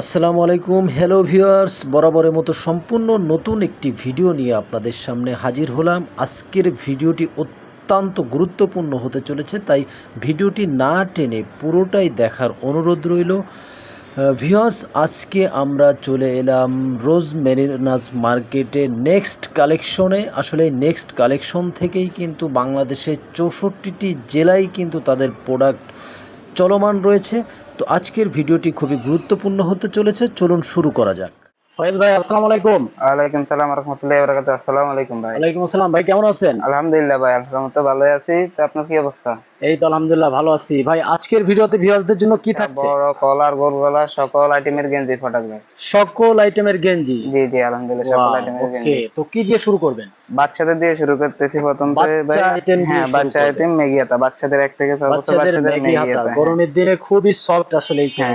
আসসালামু আলাইকুম। Hello viewers বরাবরের মতো সম্পূর্ণ নতুন একটি ভিডিও নিয়ে আপনাদের সামনে হাজির হলাম। আজকের ভিডিওটি অত্যন্ত গুরুত্বপূর্ণ হতে চলেছে, তাই ভিডিওটি না টেনে পুরোটাই দেখার অনুরোধ রইল। ভিউয়ার্স আজকে আমরা চলে এলাম রোজ মেরিনাস মার্কেটে নেক্সট কালেকশনে আসলে নেক্সট কালেকশন থেকেই কিন্তু বাংলাদেশের চৌষট্টিটি জেলায় কিন্তু তাদের প্রোডাক্ট চলমান রয়েছে। তো আজকের ভিডিওটি খুবই গুরুত্বপূর্ণ হতে চলেছে। চলুন শুরু করা যাক। ফয়েজ ভাই আসসালামু আলাইকুম। ওয়ালাইকুম সালাম রহমতুল্লাহ বরকাত আসসালামু আলাইকুম ভাই। ওয়ালাইকুম আসসালাম ভাই কেমন আছেন? আলহামদুলিল্লাহ ভাই আলহামদুলিল্লাহ ভালোই আছি। তো আপনার কি অবস্থা? এই তো আলহামদুলিল্লাহ ভালো আছি। ভাই আজকের ভিডিওতে ভিউয়ারদের জন্য কি থাকছে? বড় কলার গোল গলা সকল আইটেমের গেঞ্জি ফটাক ভাই। সকল আইটেমের গেঞ্জি? জি জি আলহামদুলিল্লাহ সকল আইটেমের ওকে তো কি দিয়ে শুরু করবেন? বাচ্চাদের দিয়ে শুরু করতেছি প্রথম ভাই। হ্যাঁ বাচ্চা আইটেম মেগিয়াতা বাচ্চাদের এক থেকে ছয় বছর বাচ্চাদের মেগিয়াতা গরমের দিনে খুবই সফট আসলে এই হ্যাঁ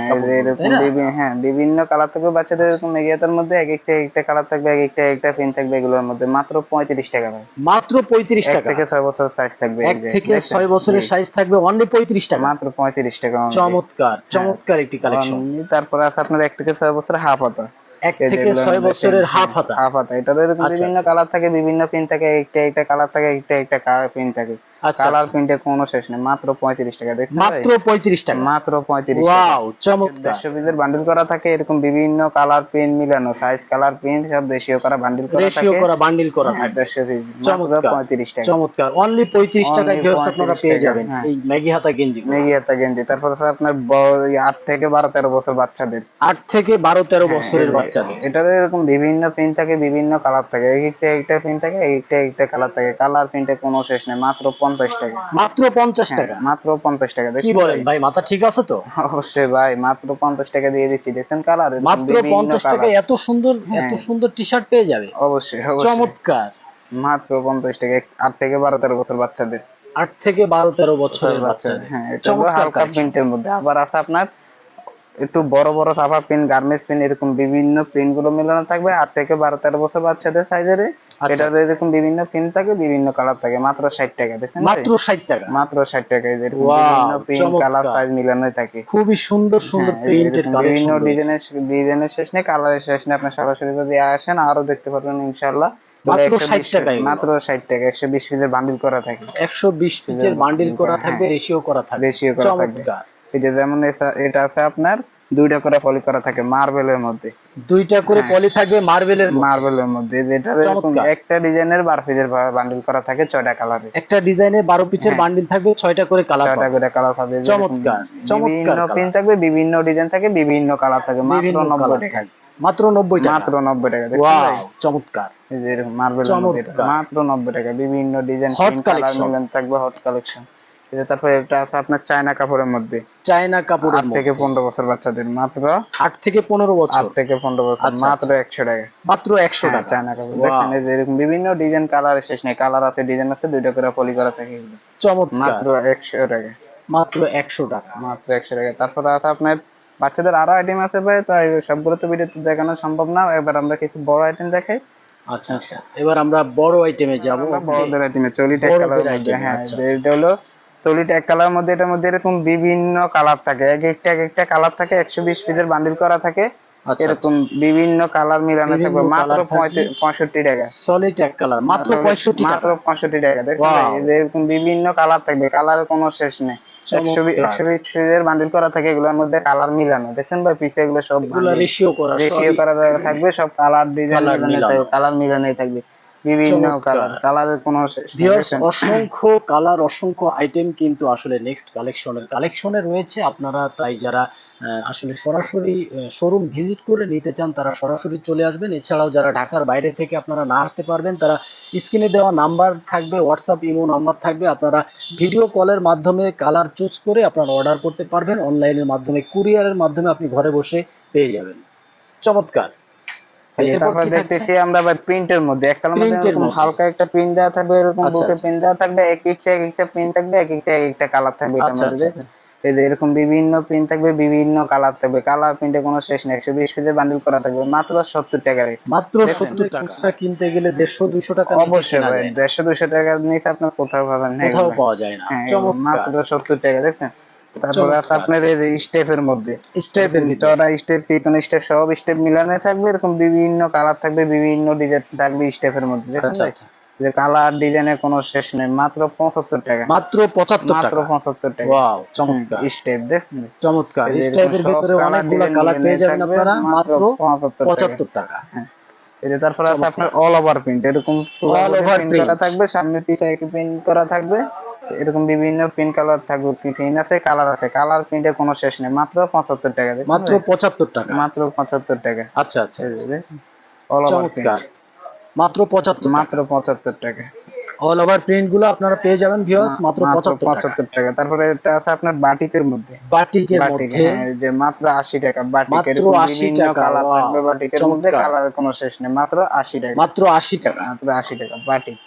হ্যাঁ বিভিন্ন কালার থেকে বাচ্চাদের এরকম মেগিয়াতার মধ্যে এক একটা এক একটা কালার থাকবে এক একটা এক একটা পিন থাকবে এগুলোর মধ্যে। মাত্র পঁয়ত্রিশ টাকা ভাই। মাত্র পঁয়ত্রিশ এক টাকা। থেকে ছয় বছর সাইজ থাকবে এক থেকে দেখছেন? ছয় বছরের সাইজ থাকবে অনলি পঁয়ত্রিশ টাকা। মাত্র পঁয়ত্রিশ টাকা চমৎকার চমৎকার একটি কালেকশন তারপরে আছে আপনার এক থেকে ছয় বছরের হাফ হাতা। এক থেকে ছয় বছরের হাফ হাতা। হাফ হাতা। এটার আচ্ছা, বিভিন্ন কালার থাকে বিভিন্ন পিন থাকে একটা একটা কালার থাকে একটা একটা পিন থাকে। আচ্ছা কালার প্রিন্টের কোনো শেষ নেই মাত্র পঁয়ত্রিশ টাকা দেখছেন ভাই? মাত্র পঁয়ত্রিশ টাকা। মাত্র পঁয়ত্রিশ টাকা। ওয়াও চমৎকার। দেড়শো পিসের বান্ডিল করা থাকে এরকম বিভিন্ন কালার পেন মিলানো সাইজ কালার পেন সব রেশিও করা বান্ডিল করা রেশিও থাকে। করা বান্ডিল করা হ্যাঁ, থাকে। দেড়শো পিস মাত্র চমৎকার পঁয়ত্রিশ টাকা। চমৎকার। অনলি পঁয়ত্রিশ Only টাকায় ভিউয়ার্স আপনারা পেয়ে যাবেন হ্যাঁ। এই ম্যাগি হাতা গেঞ্জি মেগি একটা গেঞ্জি তারপর আছে আপনার বড় এই আট থেকে বারো তেরো বছর বাচ্চাদের। আট থেকে বারো তেরো হ্যাঁ, বছরের বাচ্চাদের। এটার এরকম বিভিন্ন পিন থাকে বিভিন্ন কালার থাকে এক একটা একটা পিন থাকে এক একটা একটা কালার থাকে। কালার প্রিন্টে কোনো শেষ নেই মাত্র পঞ্চাশ টাকা। মাত্র পঞ্চাশ হ্যাঁ, টাকা? মাত্র পঞ্চাশ টাকা। কি বলেন ভাই? মাথা ঠিক আছে তো? অবশ্যই ভাই মাত্র পঞ্চাশ টাকা দিয়ে দিচ্ছি। দেখছেন কালার মাত্র পঞ্চাশ টাকায় এত সুন্দর এত হ্যাঁ। সুন্দর টি শার্ট পেয়ে যাবে। অবশ্যই চমৎকার। মাত্র পঞ্চাশ টাকা। আট থেকে বারো তেরো বছর বাচ্চাদের। আট থেকে বারো তেরো বছরের বাচ্চাদের হ্যাঁ এটা হালকা। প্রিন্টের মধ্যে। আবার আছে আপনার একটু বড় বড় সাফা পিন গার্মেন্টস পিন এরকম বিভিন্ন পিনগুলো মেলানো থাকবে। আট থেকে বারো তেরো বছর বাচ্চাদের সাইজের আচ্ছা। এটাতে এরকম বিভিন্ন পিন থাকে বিভিন্ন কালার থাকে মাত্র ষাট টাকা দেখেন মাত্র ষাট টাকা। মাত্র ষাট টাকা Wow, বিভিন্ন পিন কালার সাইজ মিলানোই থাকে। খুবই সুন্দর সুন্দর হ্যাঁ, এই প্রিন্টেড এরকম বিভিন্ন ডিজাইনের ডিজাইনের শেষ নেই কালারের শেষ নেই আপনি সরাসরি যদি আসেন আরও দেখতে পারবেন ইনশাআল্লাহ। মাত্র 60 টাকা মাত্র ষাট টাকা একশো বিশ পিসের বান্ডিল করা থাকে। একশো বিশ পিচের বান্ডিল করা থাকবে রেশিও করা থাকবে। রেশিও করা থাকবে। যে যেমন এটা আছে আপনার দুইটা করে পলি করা থাকে মার্বেলের মধ্যে। দুইটা করে পলি থাকবে মার্বেলের মার্বেলের মধ্যে। যেটা এরকম একটা ডিজাইনের বার পিসের বান্ডিল করা থাকে ছয়টা কালারে একটা ডিজাইনে বারো পিচের হ্যাঁ। বান্ডিল থাকবে ছয়টা করে কালার ছয়টা করে কালার পাবে। চমৎকার, চমৎকার বিভিন্ন। পিন থাকবে বিভিন্ন ডিজাইন থাকে বিভিন্ন কালার থাকে। মাত্র বিভিন্ন নব্বই কালার টাকা। থাকবে। মাত্র নব্বই টাকা। মাত্র নব্বই টাকা দেখছেন ওয়াও? চমৎকার। এই যে মার্বেলের মধ্যে। মাত্র নব্বই টাকা। বিভিন্ন ডিজাইন কালার। মিলান থাকবে হট কালেকশন এটা তারপরে এটা আছে আপনার চায়না কাপড়ের মধ্যে। চায়না কাপড়ের আট থেকে পনেরো বছর বাচ্চাদের মাত্র আট থেকে পনেরো আট বছর থেকে পনেরো বছর আচ্ছা, মাত্র একশো টাকা। মাত্র একশো হ্যাঁ, টাকা। চায়না কাপড়। দেখেন এই যে এরকম বিভিন্ন ডিজাইন কালার শেষ নেই। কালার আছে ডিজাইন আছে দুইটা করে পলি করা থাকে চমৎকার। মাত্র একশো টাকা। মাত্র একশো টাকা। মাত্র একশো টাকা। তারপরে আছে আপনার বাচ্চাদের আরও আইটেম আছে ভাই তো এই সবগুলো তো ভিডিওতে দেখানো সম্ভব না। এবার আমরা কিছু বড় আইটেম দেখাই। আচ্ছা আচ্ছা। এবার আমরা বড় আইটেমে যাব। বড়দের আইটেমে চলি হ্যাঁ আচ্ছা, এটা হলো চলি ট্যাগ কালার মধ্যে এটার মধ্যে এরকম বিভিন্ন কালার থাকে। এক একটা এক একটা কালার থাকে একশো বিশ পিসের বান্ডিল করা থাকে। আচ্ছা এরকম বিভিন্ন কালার মিলানো থাকবে। মাত্র পঁয়ষট্টি টাকা। সলিড এক কালার মাত্র পঁয়ষট্টি মাত্র পঁয়ষট্টি টাকা। যে এরকম বিভিন্ন কালার থাকবে। কালারের কোনো শেষ নেই। একশো বি- একশো বিশ পিসের বান্ডিল করা থাকে এগুলোর মধ্যে কালার মিলানো। দেখছেন ভাই? পিসে এগুলো সব রেশিও করা রেশিও করা থাকবে- সব কালার ডিজাইন। থাকবে কালার মিলানোই থাকবে। বিভিন্ন কালার কালারের কোনো? অসংখ্য কালার অসংখ্য আইটেম কিন্তু আসলে নেক্সট কালেকশনের কালেকশনে রয়েছে আপনারা তাই যারা আসলে সরাসরি শোরুম ভিজিট করে নিতে চান তারা সরাসরি চলে আসবেন। এছাড়াও যারা ঢাকার বাইরে থেকে আপনারা না আসতে পারবেন তারা স্ক্রিনে দেওয়া নাম্বার থাকবে হোয়াটসঅ্যাপ ইমো নাম্বার থাকবে। আপনারা ভিডিও কলের মাধ্যমে কালার চুজ করে আপনারা অর্ডার করতে পারবেন। অনলাইনের মাধ্যমে কুরিয়ারের মাধ্যমে আপনি ঘরে বসে পেয়ে যাবেন। চমৎকার। তারপর দেখতেছি আমরা ভাই প্রিন্টের মধ্যে। একটার মধ্যে এরকম হালকা একটা পিন দেওয়া থাকবে এরকম আচ্ছা, বুকে আচ্ছা। দেওয়া থাকবে এক একটা এক একটা পিন থাকবে এক একটা এক একটা কালার থাকবে এটার আচ্ছা, মধ্যে। এই যে এরকম বিভিন্ন পিন থাকবে বিভিন্ন কালার থাকবে। কালার প্রিন্টে কোনো শেষ নেই। একশো বিশ পিসের বান্ডিল করা থাকবে। মাত্র সত্তর টাকা রেট মাত্র দেখছেন? সত্তর খুচরা কিনতে গেলে দেড়শো দুশো টাকা অবশ্যই ভাই দুশো টাকা নিচে আপনার কোথাও পাবেন না কোথাও পাওয়া যায় না। হ্যাঁ, চমৎকার। মাত্র সত্তর টাকা দেখছেন? তারপরে আছে আপনার এই যে স্টেপের মধ্যে। স্টেপের চড়া স্টেপ চিকন স্টেপ সব স্টেপ মিলানো থাকবে এরকম বিভিন্ন কালার থাকবে বিভিন্ন ডিজাইন থাকবে স্টেপের মধ্যে। আচ্ছা আচ্ছা। যে কালার ডিজাইনের কোনো শেষ নেই মাত্র পঁচাত্তর টাকা। মাত্র পঁচাত্তর মাত্র টাকা। পঁচাত্তর টাকা। ওয়াও চমৎকার। স্টেপ দেখছেন চমৎকার। স্টেপের ভিতরে অনেকগুলো কালার পেয়ে যাবেন আপনারা মাত্র মাত্র 75 টাকা। টাকা। এই যে তারপরে আছে আপনার অল ওভার প্রিন্ট এরকম All over প্রিন্ট করা থাকবে সামনে পিছে একটু প্রিন্ট করা থাকবে। এরকম বিভিন্ন প্রিন্ট কালার থাকবে প্রিন্ট আছে? কালার আছে। কালার প্রিন্টে কোনো শেষ নেই। মাত্র পঁচাত্তর টাকা মাত্র? পঁচাত্তর টাকা। মাত্র পঁচাত্তর টাকা। আচ্ছা আচ্ছা অল ওভার মাত্র পঁচাত্তর মাত্র পঁচাত্তর টাকা। অল ওভার প্রিন্টগুলো আপনারা পেয়ে যাবেন ভিউয়ার্স মাত্র মাত্র পঁচাত্তর টাকা। তারপরে এটা আছে আপনার বাটিকের মধ্যে। বাটিকের বাটিক মধ্যে। হ্যাঁ যে মাত্র আশি টাকা। বাটিক মাত্র এরকম 80 বিভিন্ন টাকা, কালার থাকবে বাটিকের মধ্যে। কালারের কোনো শেষ নেই। মাত্র আশি টাকা। মাত্র আশি টাকা। মাত্র আশি টাকা। বাটিক।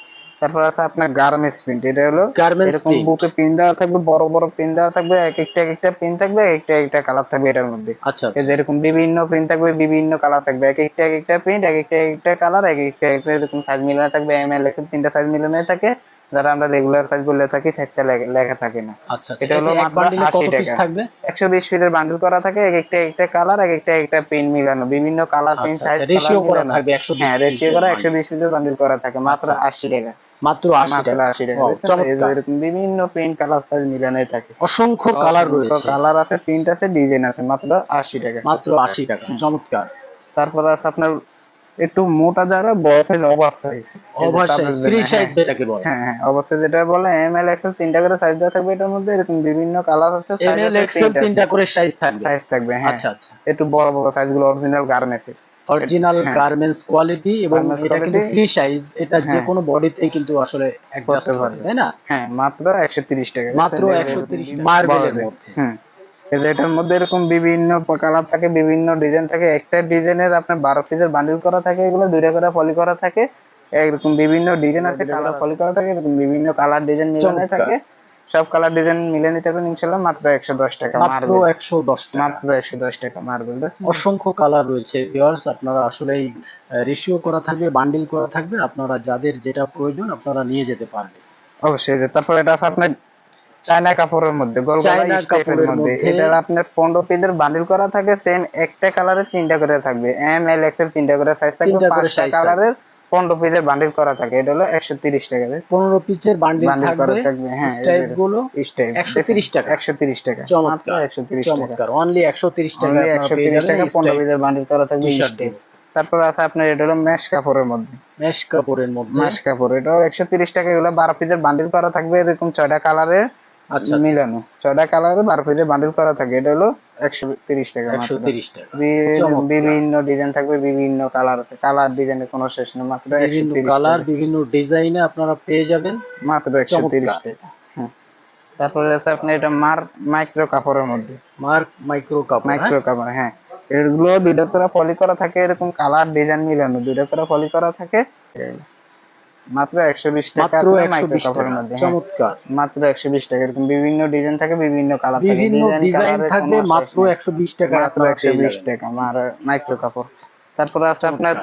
তারপর আছে আপনার গার্মেন্টস প্রিন্ট এটা হলো গার্মেন্টস এরকম বুকে পিন দেওয়া থাকবে বড় বড় পিন দেওয়া থাকবে এক একটা এক একটা পিন থাকবে এক একটা এক একটা কালার থাকবে এটার মধ্যে। আচ্ছা এই যে এরকম বিভিন্ন প্রিন্ট থাকবে বিভিন্ন কালার থাকবে এক একটা এক একটা প্রিন্ট এক একটা এক একটা কালার এক একটা এক একটা এরকম সাইজ মিলানো থাকবে এম এল এক্সেল তিনটা সাইজ মিলানো থাকে। যারা আমরা রেগুলার সাইজ বলে থাকি সাইজটা লেখা থাকে না। আচ্ছা আচ্ছা এটা হলো মাত্র বান্ডিলে 80 কত পিস টাকা। থাকবে? একশো বিশ পিসের বান্ডেল করা থাকে এক একটা একটা কালার এক একটা একটা প্রিন্ট মিলানো। বিভিন্ন কালার আচ্ছা সাইজ আচ্ছা রেশিও করা থাকবে 120 হ্যাঁ রেশিও করা bundle। একশো বিশ পিসের বান্ডেল করা থাকে মাত্র আচ্ছা, আশি টাকা। মাত্র আশি টাকা। এরকম বিভিন্ন প্রিন্ট কালার সাইজ মিলানোই থাকে। অসংখ্য কালার রয়েছে। কালার আছে প্রিন্ট আছে ডিজাইন আছে মাত্র আশি টাকা। মাত্র আশি টাকা চমৎকার। তারপর আছে আপনার একটু মোটা যারা বড় size over size over size free size যেটাকে বলে। হ্যাঁ হ্যাঁ অবশ্যই যেটা বলে এম এল এক্সেল তিনটা করে সাইজ দেওয়া থাকবে এটার মধ্যে এরকম বিভিন্ন কালার আছে এম এল এক্সেল তিনটা করে সাইজ থাকবে। সাইজ থাকবে হ্যাঁ। আচ্ছা আচ্ছা। একটু বড় বড় সাইজগুলো অরিজিনাল গার্মেন্টস এর। অরিজিনাল হ্যাঁ। গার্মেন্টস কোয়ালিটি এবং এটা কিন্তু ফ্রি সাইজ এটা যে হ্যাঁ। কোনো বডিতে কিন্তু আসলে অ্যাডজাস্ট হবে তাই না? হ্যাঁ মাত্র একশো তিরিশ টাকা। মাত্র 130 এরকম মার্বেলের মধ্যে। হুম। এই যে এটার মধ্যে এরকম বিভিন্ন কালার থাকে বিভিন্ন ডিজাইন থাকে। একটা ডিজাইনের আপনার বারো পিসের বান্ডিল করা থাকে এগুলো দুইটা করে পলি করা থাকে। এরকম বিভিন্ন ডিজাইন আছে কালার পলি করা থাকে। এরকম বিভিন্ন কালার ডিজাইন মিলানো থাকে। সব কালার ডিজাইন মিলে নিতে পারবেন ইনশাল্লাহ মাত্র একশো দশ টাকা মাত্র মার্বেল একশো দশ টাকা। মাত্র একশো দশ টাকা মার্বেল অসংখ্য কালার রয়েছে ভিউয়ার্স আপনারা আসলে রেশিও করা থাকবে বান্ডিল করা থাকবে আপনারা যাদের যেটা প্রয়োজন আপনারা নিয়ে যেতে পারবেন। অবশ্যই যে তারপর এটা আছে আপনার চায়না কাপড়ের মধ্যে চায়না কাপড়ের মধ্যে। এটা আপনার পনেরো পিসের বান্ডিল করা থাকে সেম একটা কালারের তিনটা করে থাকবে। এম এল এক্সেল তিনটা করে সাইজ থাকবে পাঁচটা কালারের পনেরো পিসের বান্ডিল করা থাকে। এটা হলো একশো তিরিশ টাকা। পনেরো পিসের বান্ডিল করা থাকবে হ্যাঁ স্টাইপগুলো স্টেপ 130 টাকা। একশো তিরিশ টাকা। চমৎকার একশো তিরিশ চমৎকার অনলি একশো তিরিশ টাকা একশো তিরিশ টাকা পনেরো পিসের বান্ডিল করা থাকবে তারপর আছে আপনার এটা হলো মেশ কাপড়ের মধ্যে। মেশ কাপড়ের মধ্যে। মেশ কাপড় এটাও একশো তিরিশ টাকা এগুলো বারো পিসের বান্ডিল করা থাকবে এরকম ছয়টা কালারের মিলানো। ছয়টা কালারে বারো পিসের বান্ডিল করা থাকে। এটা হলো একশো তিরিশ টাকা একশো তিরিশ টাকা। বিভিন্ন ডিজাইন থাকবে বিভিন্ন কালার আছে। কালার ডিজাইনের কোনো শেষ নেই মাত্র বিভিন্ন কালার বিভিন্ন ডিজাইনে আপনারা পেয়ে যাবেন। মাত্র একশো তিরিশ টাকা। হ্যাঁ। তারপরে আছে আপনি এটা মার মাইক্রো কাপড়ের মধ্যে। মার্ক মাইক্রো কাপড় হ্যাঁ? মাইক্রো কাপড় হ্যাঁ। এগুলো দুইটা করে পলি করা থাকে এরকম কালার ডিজাইন মিলানো। দুইটা করে পলি করা থাকে। মাত্র একশো বিশ টাকা মাত্র মধ্যে হ্যাঁ। চমৎকার। মাত্র একশো বিশ টাকা এরকম বিভিন্ন ডিজাইন থাকে বিভিন্ন কালার থাকে। বিভিন্ন ডিজাইন থাকবে মাত্র নেই। একশো বিশ টাকা মাত্র আপনারা একশো পেয়ে বিশ যাবেন। টাকা মার মাইক্রো কাপড়। তারপরে আছে আপনার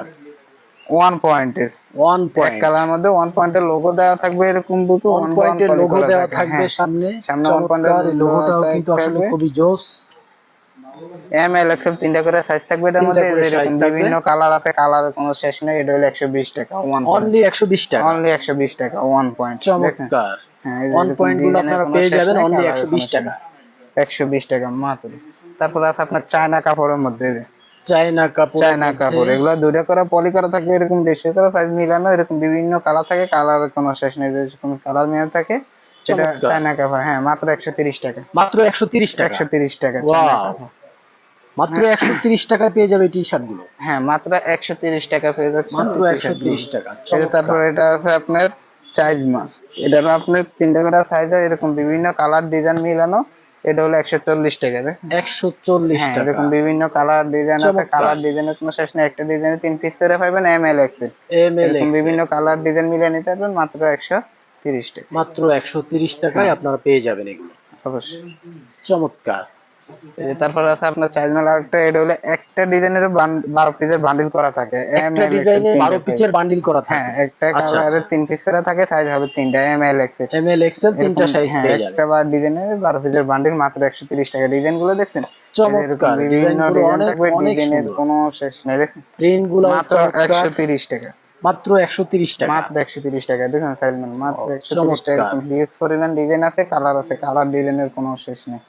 ওয়ান পয়েন্টের ওয়ান পয়েন্ট কালার মধ্যে ওয়ান পয়েন্টের লোগো দেওয়া থাকবে এরকম বুকে ওয়ান ওয়ান পয়েন্টের লোগো দেওয়া থাকবে হ্যাঁ। সামনে। সামনে এই logo লোগোটাও কিন্তু আসলে খুবই জোস। এম এল এক্সেল তিনটা করে সাইজ থাকবে এটার মধ্যে এরকম বিভিন্ন কালার আছে কালারের কোনো শেষ নেই এটা হলো একশো বিশ টাকা ওয়ান অনলি একশো বিশ টাকা। অনলি একশো বিশ টাকা ওয়ান পয়েন্ট চমৎকার। হ্যাঁ ওয়ান পয়েন্টগুলো আপনারা পেয়ে যাবেন অনলি একশো বিশ টাকা। একশো বিশ টাকা মাত্র। তারপর আছে আপনার চায়না কাপড়ের মধ্যে চায়না কাপড় চায়না কাপড় এগুলো দুইটা করে পলি করা থাকে এরকম দেড়শো করে সাইজ মিলানো এরকম বিভিন্ন কালার থাকে কালারের কোনো শেষ নেই যে কোনো কালার মিলানো থাকে সেটা। চায়না কাপড় হ্যাঁ মাত্র একশো তিরিশ টাকা। মাত্র একশো তিরিশ টাকা। একশো তিরিশ টাকা Wow. চায়না কাপড়। মাত্র একশো তিরিশ টাকায় পেয়ে যাবে টি শার্টগুলো। হ্যাঁ মাত্র একশো তিরিশ টাকা পেয়ে যাচ্ছে মাত্র একশো তিরিশ টাকা। তারপর এটা আছে আপনার চাইজ মাল এটা আপনার তিনটা করে সাইজ হয় এরকম বিভিন্ন কালার ডিজাইন মিলানো এটা হলো একশো চল্লিশ টাকা রে। একশো চল্লিশ হ্যাঁ টাকা। এরকম বিভিন্ন কালার ডিজাইন আছে। কালার ডিজাইনের কোনো শেষ নেই। একটা ডিজাইনে তিন পিস করে পাবেন M L X M L বিভিন্ন কালার ডিজাইন মিলিয়ে নিতে পারবেন মাত্র একশো তিরিশ টাকা। মাত্র একশো তিরিশ টাকায় আপনারা পেয়ে যাবেন এগুলো। অবশ্যই। চমৎকার। তারপরে আছে আপনার চাইজ মাল আরেকটা এটা হলো একটা ডিজাইনের বারো পিসের বান্ডিল করা থাকে। এম একটা এল ডিজাইনে বারো পিচের বান্ডিল করা হ্যাঁ একটা আচ্ছা, কালারের তিন পিস করে থাকে সাইজ হবে তিনটা M L X M L তিনটা সাইজ পেয়ে একটা বা ডিজাইনের বারো পিসের বান্ডিল মাত্র একশো তিরিশ টাকা। ডিজাইনগুলো দেখছেন? চমৎকার। বিভিন্ন ডিজাইনগুলো অনেক ডিজাইনের কোনো শেষ নেই। দেখেন প্রিন্টগুলো মাত্র একশো তিরিশ টাকা। মাত্র একশো তিরিশ টাকা। মাত্র একশো তিরিশ টাকা। দেখুন সাইজ মাত্র ও, একশো তিরিশ টাকা। চমৎকার। হিউজ পরিমাণ ডিজাইন আছে কালার আছে কালার ডিজাইনের কোনো শেষ নেই।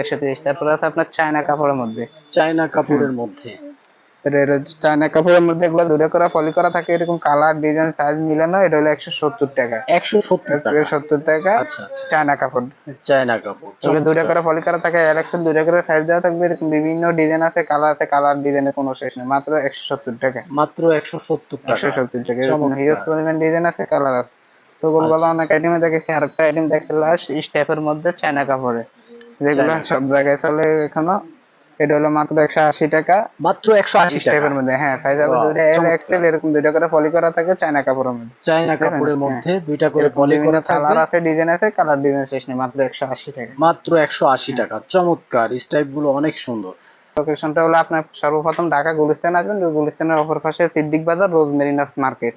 একশো তিরিশ তারপরে আছে আপনার চায়না কাপড়ের মধ্যে। চায়না কাপড়ের মধ্যে। চায়না কাপড়ের মধ্যে এগুলো দূরে করা পলি করা থাকে এরকম কালার ডিজাইন সাইজ মিলানো এটা হলো একশো সত্তর টাকা। একশো সত্তর টাকা? আচ্ছা আচ্ছা। চায়না কাপড়। চায়না কাপড় এগুলো দূরে করে পলি করা থাকে অ্যালেক্সের দূরে করে সাইজ দেওয়া থাকবে এরকম বিভিন্ন ডিজাইন আছে কালার আছে কালার ডিজাইনের কোনো শেষ নেই মাত্র একশো সত্তর টাকা। মাত্র একশো সত্তর টাকা। একশো সত্তর টাকা এরকম হিউজ পরিমাণ ডিজাইন আছে কালার আছে। তো গোলগোলা অনেক আইটেমে দেখেছি আরেকটা আইটেম দেখে লাস্ট স্টেপের মধ্যে চায়না কাপড়ে। যেগুলো সব জায়গায় চলে এখনও এটা হলো মাত্র একশো আশি টাকা। মাত্র একশো আশি টাকা। স্টেপের মধ্যে হ্যাঁ সাইজ হবে দুইটা এল। এক্সেল এরকম দুইটা করে পলি করা থাকে চায়না কাপড়ের মধ্যে। চায়না? কাপড়ের হ্যাঁ। মধ্যে দুইটা করে পলি করা থাকবে। কালার আছে ডিজাইন আছে কালার ডিজাইন শেষ নেই মাত্র একশো আশি টাকা। মাত্র একশো আশি টাকা। চমৎকার স্টাইপগুলো অনেক সুন্দর। লোকেশনটা হলো আপনার সর্বপ্রথম ঢাকা গুলিস্তান আসবেন গুলিস্তানের অপর পাশে সিদ্দিক বাজার রোজ মেরিনাস মার্কেট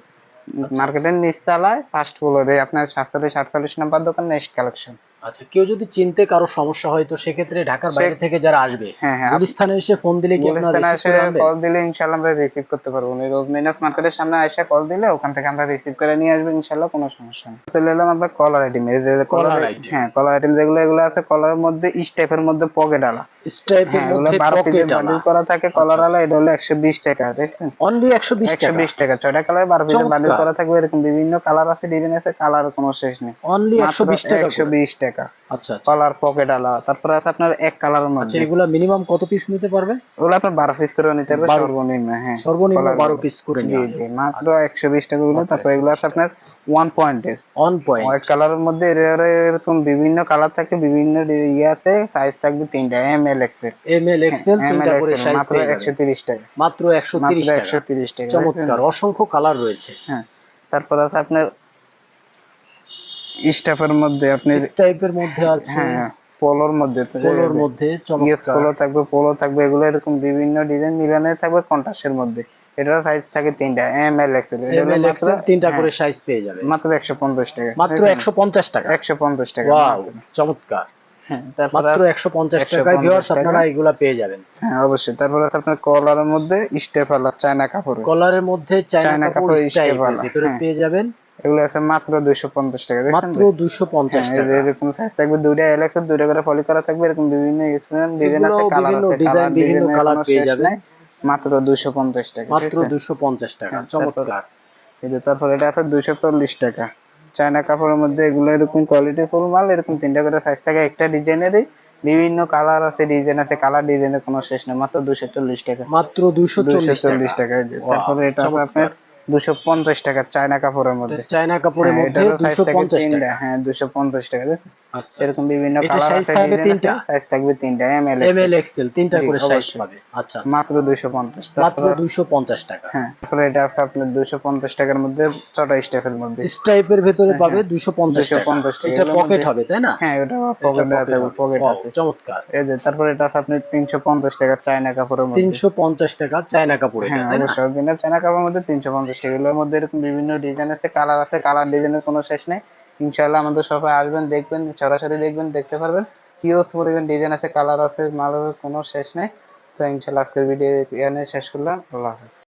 মার্কেটের নিচতলায় ফার্স্ট ফ্লোরে আপনার সাতচল্লিশ আটচল্লিশ নাম্বার দোকান নেক্সট কালেকশন আচ্ছা কেউ যদি চিনতে কারও সমস্যা হয় তো সেক্ষেত্রে ঢাকার বাইরে থেকে যারা আসবে হ্যাঁ হ্যাঁ গুলিস্তানে এসে ফোন দিলে কি আপনারা রিসিভ এসে? কল দিলে ইনশাল্লাহ আমরা রিসিভ করতে পারব। উনি রোজ মেরিনাস মার্কেটের সামনে এসে কল দিলে ওখান থেকে আমরা রিসিভ করে নিয়ে আসব ইনশাল্লাহ কোনো সমস্যা নেই। চলে এলাম আমরা কলার আইটেম এই যে কলার হ্যাঁ কলার আইটেম যেগুলো এগুলো আছে কলার মধ্যে স্টেপের মধ্যে পকেট আলা। স্টাইপের মধ্যে বারো পকেট বান্ডিল করা থাকে কলার আলা এটা হলো একশো বিশ টাকা দেখছেন? অনলি একশো বিশ একশো টাকা বিশ টাকা ছয়টা কালার বারো পিসের বান্ডিল। করা থাকবে এরকম বিভিন্ন কালার আছে ডিজাইন আছে কালার কোনো শেষ নেই। অনলি একশো বিশ টাকা একশো করে। বিশ টাকা। আচ্ছা আচ্ছা। কলার পকেট আলা। তারপরে আছে আপনার এক কালারের আচ্ছা এগুলা মিনিমাম কত পিস নিতে পারবে? ওগুলো আপনার বারো পিস করে নিতে পারবে সর্বনিম্ন হ্যাঁ। সর্বনিম্ন কলার বারো মধ্যে। পিস করে জি জি মাত্র একশো বিশ টাকা গুলো তারপর এগুলো আছে আপনার ওয়ান পয়েন্টের অন পয়েন্ট কালারের মধ্যে এর এর এরকম বিভিন্ন কালার থাকে বিভিন্ন ইয়ে আছে সাইজ থাকবে তিনটা এম এল এক্সের এম এল এক্সেল তিনটা করে সাইজ মাত্র পেয়ে একশো যাবেন তিরিশ টাকা। মাত্র একশো তিরিশ মাত্র টাকা। একশো তিরিশ টাকা। চমৎকার। অসংখ্য কালার রয়েছে। হ্যাঁ। তারপর আছে আপনার স্টাফের মধ্যে আপনি টাইপের মধ্যে আছে। হ্যাঁ পোলোর মধ্যে পোলোর মধ্যে চমৎকার। পোলো থাকবে পোলো থাকবে এগুলো এরকম বিভিন্ন ডিজাইন মিলানো থাকবে কন্ট্রাস্টের মধ্যে। এটার সাইজ থাকে তিনটা M L XL M L XL তিনটা করে সাইজ পেয়ে যাবে। মাত্র একশো পঞ্চাশ টাকা। মাত্র একশো পঞ্চাশ টাকা। একশো পঞ্চাশ টাকা ওয়াও চমৎকার। হ্যাঁ মাত্র একশো পঞ্চাশ 150 টাকায় ভিউয়ার্স টাকা। আপনারা এগুলা পেয়ে যাবেন। হ্যাঁ অবশ্যই। তারপরে আপনার কলারের মধ্যে স্টেফালা চায়না কাপড় কলারের মধ্যে চায়না ভিতরে হ্যাঁ। পেয়ে যাবেন। এগুলো আছে মাত্র দুইশো পঞ্চাশ টাকা দেখছেন মাত্র তো? দুইশো পঞ্চাশ হ্যাঁ, এই যে টাকা এরকম সাইজ থাকবে দুইটা এলএক্স এর দুইটা করে ফলি করা থাকবে এরকম বিভিন্ন ডিজাইন আছে কালার আছে কালার বিভিন্ন কোনো পেয়ে যাবেন। মাত্র দুইশো পঞ্চাশ টাকা মাত্র ঠিক আছে? দুইশো পঞ্চাশ টাকা হ্যাঁ, চমৎকার এই যে তারপর এটা আছে দুইশো চল্লিশ টাকা চায়না কাপড়ের মধ্যে এগুলো এরকম কোয়ালিটি ফুল মাল এরকম তিনটা করে সাইজ থাকে একটা ডিজাইনেরই বিভিন্ন কালার আছে ডিজাইন আছে কালার ডিজাইনের কোনো শেষ নেই মাত্র দুইশো চল্লিশ টাকা মাত্র দুইশো দুইশো চল্লিশ চল্লিশ টাকা তারপরে এটা আছে আপনার 250 টাকা চায়না কাপড়ের মধ্যে। চায়না কাপড়ের হ্যাঁ, মধ্যে 250 টাকা। হ্যাঁ 250 টাকা। আচ্ছা। বিভিন্ন কালার আছে থাকবে তিনটা? সাইজ থাকবে তিনটা M L M L XL তিনটা করে সাইজ পাবে। আচ্ছা, আচ্ছা। মাত্র 250 মাত্র 250 টাকা। হ্যাঁ তারপরে এটা আছে আপনার 250 টাকার মধ্যে ছটা স্টাইপের মধ্যে। স্টাইপের ভিতরে পাবে হ্যাঁ, 250 টাকা। এটা পকেট হবে তাই না? হ্যাঁ এটা পকেট আছে পকেট আছে। চমৎকার। এই যে তারপরে এটা আছে আপনার 350 টাকা চায়না কাপড়ের মধ্যে। 350 টাকা চায়না কাপড়ের হ্যাঁ তাই চায়না কাপড়ের মধ্যে 350 হবে সেগুলোর মধ্যে এরকম বিভিন্ন ডিজাইন আছে কালার আছে কালার ডিজাইনের কোনো শেষ নেই। ইনশাল্লাহ আমাদের সবাই আসবেন, দেখবেন, সরাসরি দেখবেন, দেখতে পারবেন। হিউজ পরিমাণ ডিজাইন আছে কালার আছে, মাল কোনো শেষ নেই। তো ইনশাল্লাহ আজকের ভিডিও এখানে শেষ করলাম, আল্লাহ হাফেজ।